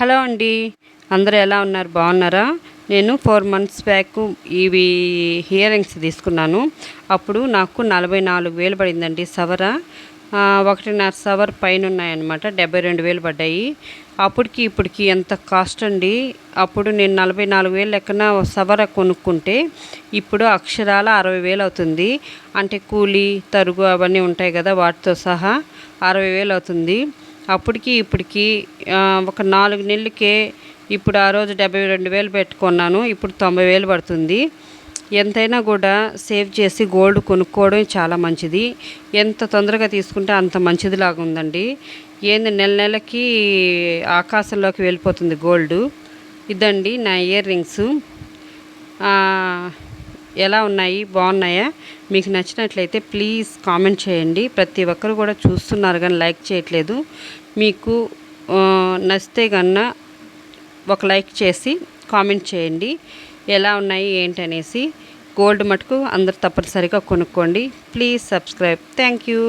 Hello అండి. అందరూ ఎలా ఉన్నారు? బాగున్నారా? నేను ఫోర్ మంత్స్ బ్యాక్ ఇవి ఇయర్ రింగ్స్ తీసుకున్నాను. అప్పుడు నాకు నలభై నాలుగు వేలు పడిందండి సవర. ఒకటిన్నర సవర్ పైన ఉన్నాయన్నమాట డెబ్బై రెండు వేలు పడ్డాయి. అప్పటికి ఇప్పటికి ఎంత కాస్ట్ అండి? అప్పుడు నేను నలభై నాలుగు వేలు లెక్కన సవర కొనుక్కుంటే ఇప్పుడు అక్షరాల అరవై వేలు అవుతుంది. అంటే కూలీ తరుగు అవన్నీ ఉంటాయి కదా వాటితో సహా అరవై వేలు అవుతుంది. అప్పటికి ఇప్పటికి ఒక నాలుగు నెలలకే ఇప్పుడు ఆ రోజు డెబ్బై రెండు వేలు పెట్టుకున్నాను. ఇప్పుడు తొంభై వేలు పడుతుంది. ఎంతైనా కూడా సేవ్ చేసి గోల్డ్ కొనుక్కోవడం చాలా మంచిది. ఎంత తొందరగా తీసుకుంటే అంత మంచిది లాగా ఉందండి. ఏంది నెల నెలకి ఆకాశంలోకి వెళ్ళిపోతుంది గోల్డ్. ఇదండి నా ఇయర్ రింగ్స్. ఎలా ఉన్నాయి బాగున్నాయా? మీకు నచ్చినట్లయితే ప్లీజ్ కామెంట్ చేయండి. ప్రతి ఒక్కరు కూడా చూస్తున్నారు కానీ లైక్ చేయట్లేదు. మీకు నచ్చితే కన్నా ఒక లైక్ చేసి కామెంట్ చేయండి. ఎలా ఉన్నాయి ఏంటనేసి గోల్డ్ మటుకు అందరు తప్పనిసరిగా కొనుక్కోండి. Please subscribe. Thank you.